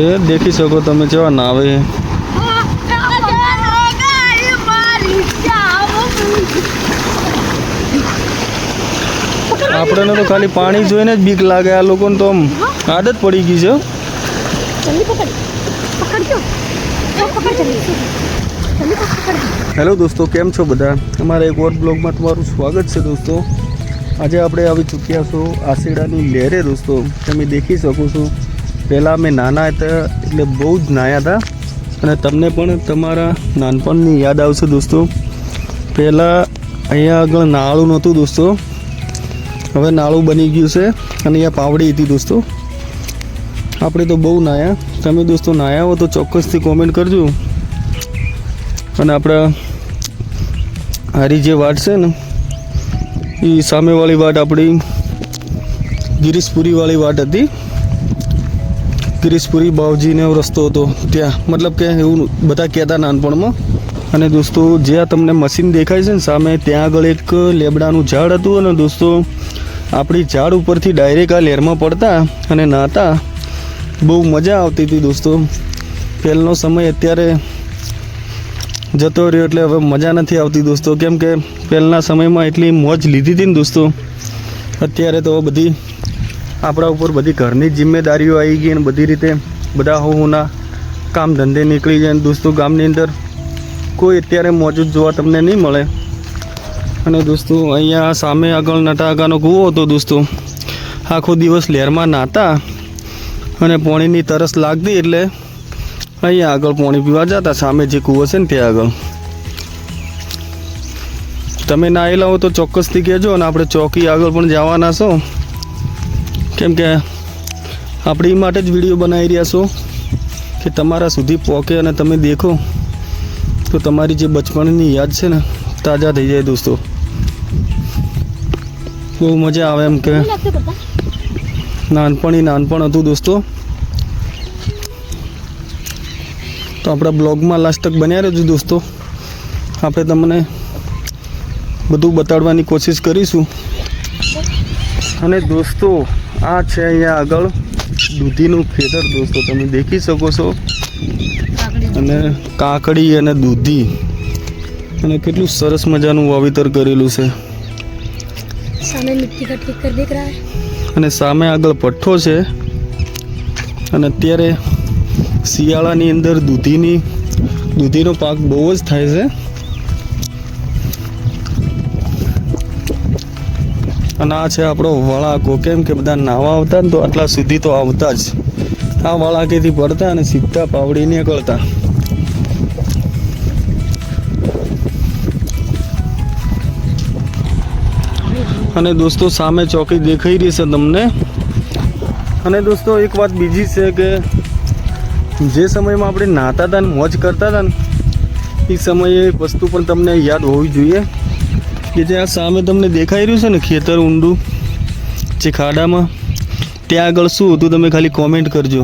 એ દેખી શકો તમે કેવા નાવે આપણને તો ખાલી પાણી જોઈને જ બીક લાગે આ લોકોને તો આમ આદત પડી ગઈ છે હેલો દોસ્તો, કેમ છો બધા? અમારા એક ઓર બ્લોગમાં તમારું સ્વાગત છે દોસ્તો. આજે આપણે આવી ચૂક્યા છો આશીડાની લહેરે દોસ્તો. તમે દેખી શકો છો. પહેલાં અમે નાના હતા, એટલે બહુ જ નાયા હતા. અને તમને પણ તમારા નાનપણની યાદ આવશે દોસ્તો. પહેલાં અહીંયા આગળ નાળું નહોતું દોસ્તો. હવે નાળું બની ગયું છે અને અહીંયા પાવડી હતી દોસ્તો. આપણે તો બહુ નાયા. તમે દોસ્તો નાયા હો તો ચોક્કસથી કોમેન્ટ કરજો. અને આપણા હારી જે વાટ છે ને એ સામેવાળી વાટ આપણી ગિરીશપુરીવાળી વાટ હતી. ગિરીશપુરી, બાવજીને એવો રસ્તો હતો. ત્યાં, મતલબ કે એવું બધા કહેતા નાનપણમાં. અને દોસ્તો, જે આ તમને મશીન દેખાય છે ને, સામે ત્યાં આગળ એક લેબડાનું ઝાડ હતું અને દોસ્તો, આપણી ઝાડ ઉપરથી ડાયરેક્ટ આ લહેરમાં પડતા અને નાતા બહુ મજા આવતી હતી દોસ્તો. પહેલનો સમય અત્યારે જતો રહ્યો એટલે હવે મજા નથી આવતી દોસ્તો. કેમ કે પહેલાંના સમયમાં એટલી મોજ લીધી હતી ને દોસ્તો. અત્યારે તો બધી આપણા ઉપર બધી ઘરની જિમ્મેદારીઓ આવી ગઈ અને બધી રીતે બધા હોના કામ ધંધે નીકળી જાય દોસ્તો, ગામની અંદર કોઈ અત્યારે મોજૂદ જોવા તમને નહીં મળે. અને દોસ્તો, અહીંયા સામે આગળ નટાકાનો કૂવો હતો દોસ્તો. આખો દિવસ લહેરમાં નાતા અને પાણીની તરસ લાગતી એટલે અહીંયા આગળ પાણી પીવા જતા, સામે જે કૂવો છે ને ત્યાં આગળ. તમે નાહેલા હો તો ચોક્કસથી કહેજો અને આપણે ચોકી આગળ પણ જવાના છો. કેમ કે આપણી માટે જ વીડિયો બનાવી રહ્યા છો કે તમારા સુધી પહોંચે અને તમે દેખો તો તમારી જે બચપણની યાદ છે ને તાજા થઈ જાય દોસ્તો. બહુ મજા આવે એમ કે. નાનપણ નાનપણ હતું દોસ્તો. તો આપણા બ્લોગમાં લાસ્ટ તક બન્યા રહેજો દોસ્તો. આપણે તમને બધું બતાડવાની કોશિશ કરીશું. અને દોસ્તો આ છે અહીંયા આગળ દૂધીનું ખેતર. દોસ્તો તમે દેખી શકો છો. અને કાકડી અને દૂધી. અને કેટલું સરસ મજાનું વાવેતર કરેલું છે. સામે મિટ્ટી કા કર દેખ રહા અને સામે આગળ પઠ્ઠો છે. અને અત્યારે શિયાળાની અંદર દૂધીની દૂધીનો પાક બહુ જ થાય છે. અને આ છે આપણો વળાકો. કેમ કે બધા નાવા આવતા ને તો આટલા સુધી તો આવતા જ. આ વળાકેથી પડતા અને સીધા પાવડી નીકળતા. અને દોસ્તો, સામે ચોકી દેખાઈ રહી છે તમને. અને દોસ્તો, એક વાત બીજી છે કે જે સમયમાં આપણે નાહતા હતા ને મોજ કરતા હતા ને, એ સમયે વસ્તુ પણ તમને યાદ હોવી જોઈએ. કે જે આ સામે તમને દેખાઈ રહ્યું છે ને, ખેતર ઊંડું, જે ખાડામાં, ત્યાં આગળ શું હતું તમે ખાલી કોમેન્ટ કરજો.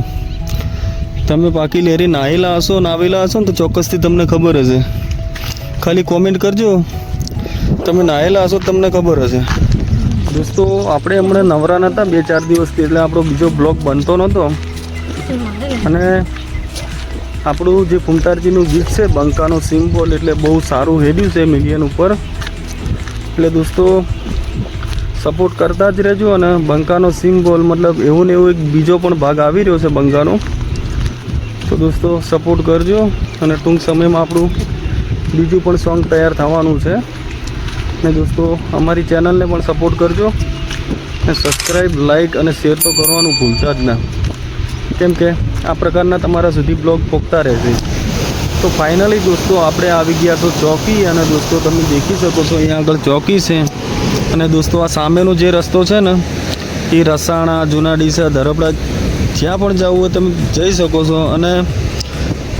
તમે પાકી લેરી નાહેલા હશો, નાવેલા હશો ને, તો ચોક્કસથી તમને ખબર હશે. ખાલી કોમેન્ટ કરજો. તમે નાહેલા હશો તમને ખબર હશે. દોસ્તો, આપણે હમણાં નવરા નહોતા બે ચાર દિવસથી એટલે આપણો બીજો બ્લોગ બનતો નહોતો અને આપણું જે ફૂમતારજીનું ગીત છે, બંકાનો સિમ્બોલ એટલે બહુ સારું હેડ્યું છે મીડિયાનું ઉપર. એટલે દોસ્તો સપોર્ટ કરતા જ રહેજો અને બંકાનો સિમ્બોલ મતલબ એવું ને એવું એક બીજો પણ ભાગ આવી રહ્યો છે બંકાનો. તો દોસ્તો સપોર્ટ કરજો અને ટૂંક સમયમાં આપણું બીજું પણ સોંગ તૈયાર થવાનું છે. ને દોસ્તો, અમારી ચેનલને પણ સપોર્ટ કરજો. ને સબસ્ક્રાઈબ લાઈક અને શેર તો કરવાનું ભૂલતા જ ના. કેમ કે આ પ્રકારના તમારા સુધી બ્લોગ પહોંચતા રહેશે. તો ફાઇનલી દોસ્તો આપણે આવી ગયા તો ચોકી અને દોસ્તો તમે દેખી શકો છો, અહીંયા આગળ ચોકી છે. અને દોસ્તો આ સામેનો જે રસ્તો છે ને, એ રસાણા જૂના ડીસા ધરપડા, જ્યાં પણ જવું હોય તમે જઈ શકો છો. અને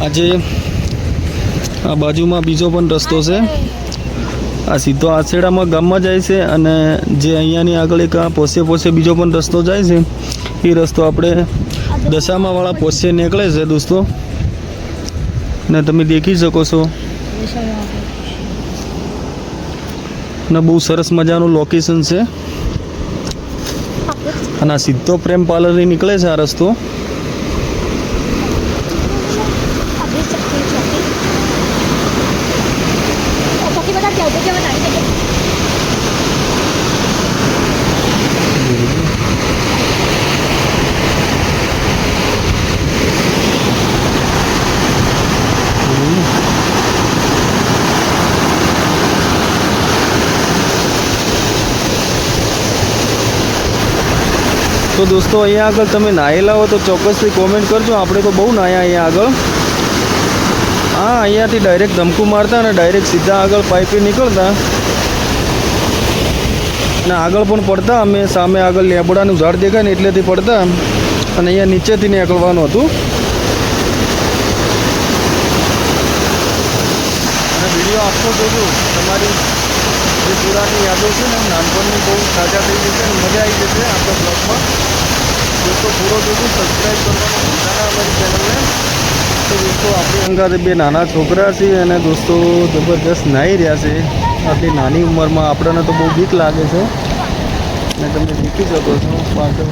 આજે આ બાજુમાં બીજો પણ રસ્તો છે, આ સીધો આસેડામાં ગામમાં જાય છે અને જે અહીંયાની આગળ એક આ પોસે પોસે બીજો પણ રસ્તો જાય છે, એ રસ્તો આપણે દશામાં વાળા પોસે નીકળે છે દોસ્તો. ને તમે દેખી શકો છો. ને બહુ સરસ મજાનું લોકેશન છે. અને સીધો પ્રેમ પાર્લરથી નીકળે છે આ રસ્તો. તો દોસ્તો, અહીંયા આગળ તમે નાહેલા હો તો ચોક્કસથી કોમેન્ટ કરજો. આપણે તો બહુ નાહ્યા અહીંયા આગળ. હા, અહીંયાથી ડાયરેક્ટ ધમકું મારતા અને ડાયરેક્ટ સીધા આગળ પાઇપે નીકળતા. અને આગળ પણ પડતા. અમે સામે આગળ લેબડાનું ઝાડ દેખાય ને એટલેથી પડતા. અને અહીંયા નીચેથી નીકળવાનું હતું અને વીડિયો આખો જોજો તમારી જે પુરાની યાદો છે ને, નાનપણની બહુ તાજા થઈ જશે અને મજા આવી જશે આપણા બ્લોગમાં. દોસ્તો પૂરો જોજો સબસ્ક્રાઈબ કરવાનું ભૂલતા ના, અમારી ચેનલને તો દોસ્તો, આપણી અંગાતે બે નાના છોકરા છે અને દોસ્તો જબરદસ્ત નાહી રહ્યા છે. આટલી નાની ઉંમરમાં આપણને તો બહુ બીક લાગે છે. અને તમે શીખી શકો છો, પાછળ.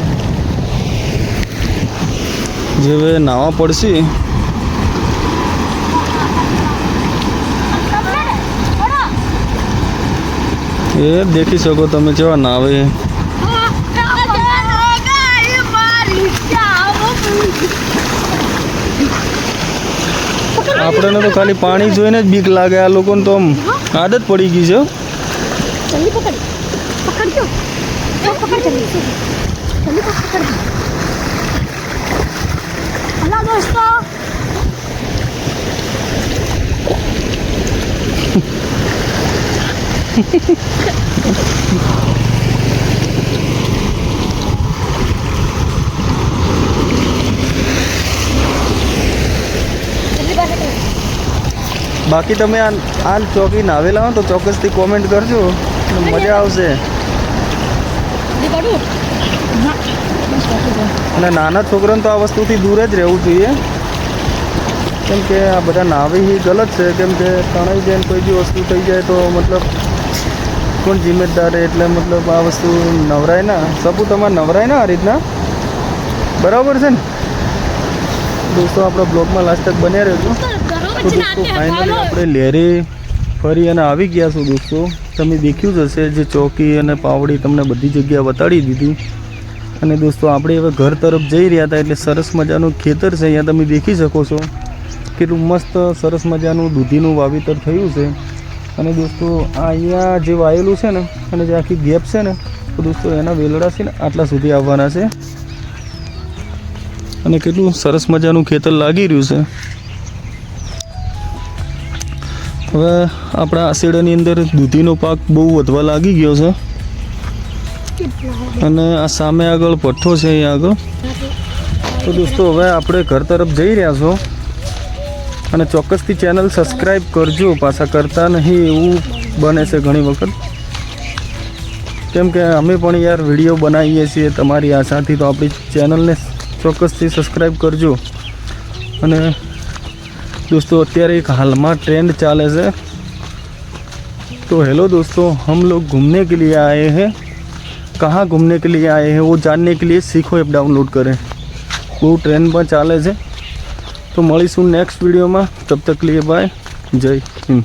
જે હવે નાવા પડશે એ દેખી શકો તમે કેવા નાવે આપણને તો ખાલી પાણી જોઈને જ બીક લાગે આ લોકોને તો આમ આદત પડી ગઈ છે દોસ્તો બાકી તમે આ ચોકી નાવેલા હો તો ચોક્કસથી કોમેન્ટ કરજો. મજા આવશે. અને નાના છોકરાને તો આ વસ્તુથી દૂર જ રહેવું જોઈએ. કેમ કે આ બધા નાવી ગલત છે. કેમ કે તણાઈ જાય કોઈ બી વસ્તુ થઈ જાય તો મતલબ કોણ જિમ્મેદાર એટલે મતલબ આ વસ્તુ નવરાય ના? સપુ તમારે નવરાય ના આ રીતના? બરાબર છે ને? દોસ્તો આપણા બ્લોગમાં લાસ્ટ તક બન્યા રહેજો. તો દોસ્તો ફાઇનલી આપણે લહેરી ફરી અને આવી ગયા છું દોસ્તો. તમે દેખ્યું જ હશે જે ચોકી અને પાવડી તમને બધી જગ્યા બતાડી દીધી. અને દોસ્તો આપણે હવે ઘર તરફ જઈ રહ્યા હતા એટલે સરસ મજાનું ખેતર છે અહીંયા તમે દેખી શકો છો. કેટલું મસ્ત સરસ મજાનું દૂધીનું વાવેતર થયું છે. અને દોસ્તો અહીંયા જે વાયેલું છે ને, અને જે આખી ગેપ છે ને, તો દોસ્તો એના વેલડા છે ને આટલા સુધી આવવાના છે. અને કેટલું સરસ મજાનું ખેતર લાગી રહ્યું છે. હવે આપણા આશેડાની અંદર દૂધીનો પાક બહુ વધવા લાગી ગયો છે. અને આ સામે આગળ પઠ્ઠો છે અહીંયા આગળ. તો દોસ્તો, હવે આપણે ઘર તરફ જઈ રહ્યા છો. અને ચોક્કસથી ચેનલ સબસ્ક્રાઈબ કરજો. પાછા કરતા નહીં એવું બને છે ઘણી વખત. કેમ કે અમે પણ યાર વીડિયો બનાવીએ છીએ તમારી આશાથી, તો આપણી ચેનલને ચોક્કસથી સબસ્ક્રાઈબ કરજો. અને દોસ્તો, અત્યારે એક હાલમાં ટ્રેન્ડ ચાલે છે. તો હેલો દોસ્તો हम लोग घूमने के लिए आए हैं कहाँ घूमने के लिए आए हैं वो जानने के लिए सीखो ऐप डाउनलोड करें वो ट्रेन ચાલે છે. તો મળીશું નેક્સ્ટ વિડીયોમાં તબ તક લીએ જય હિન્દ.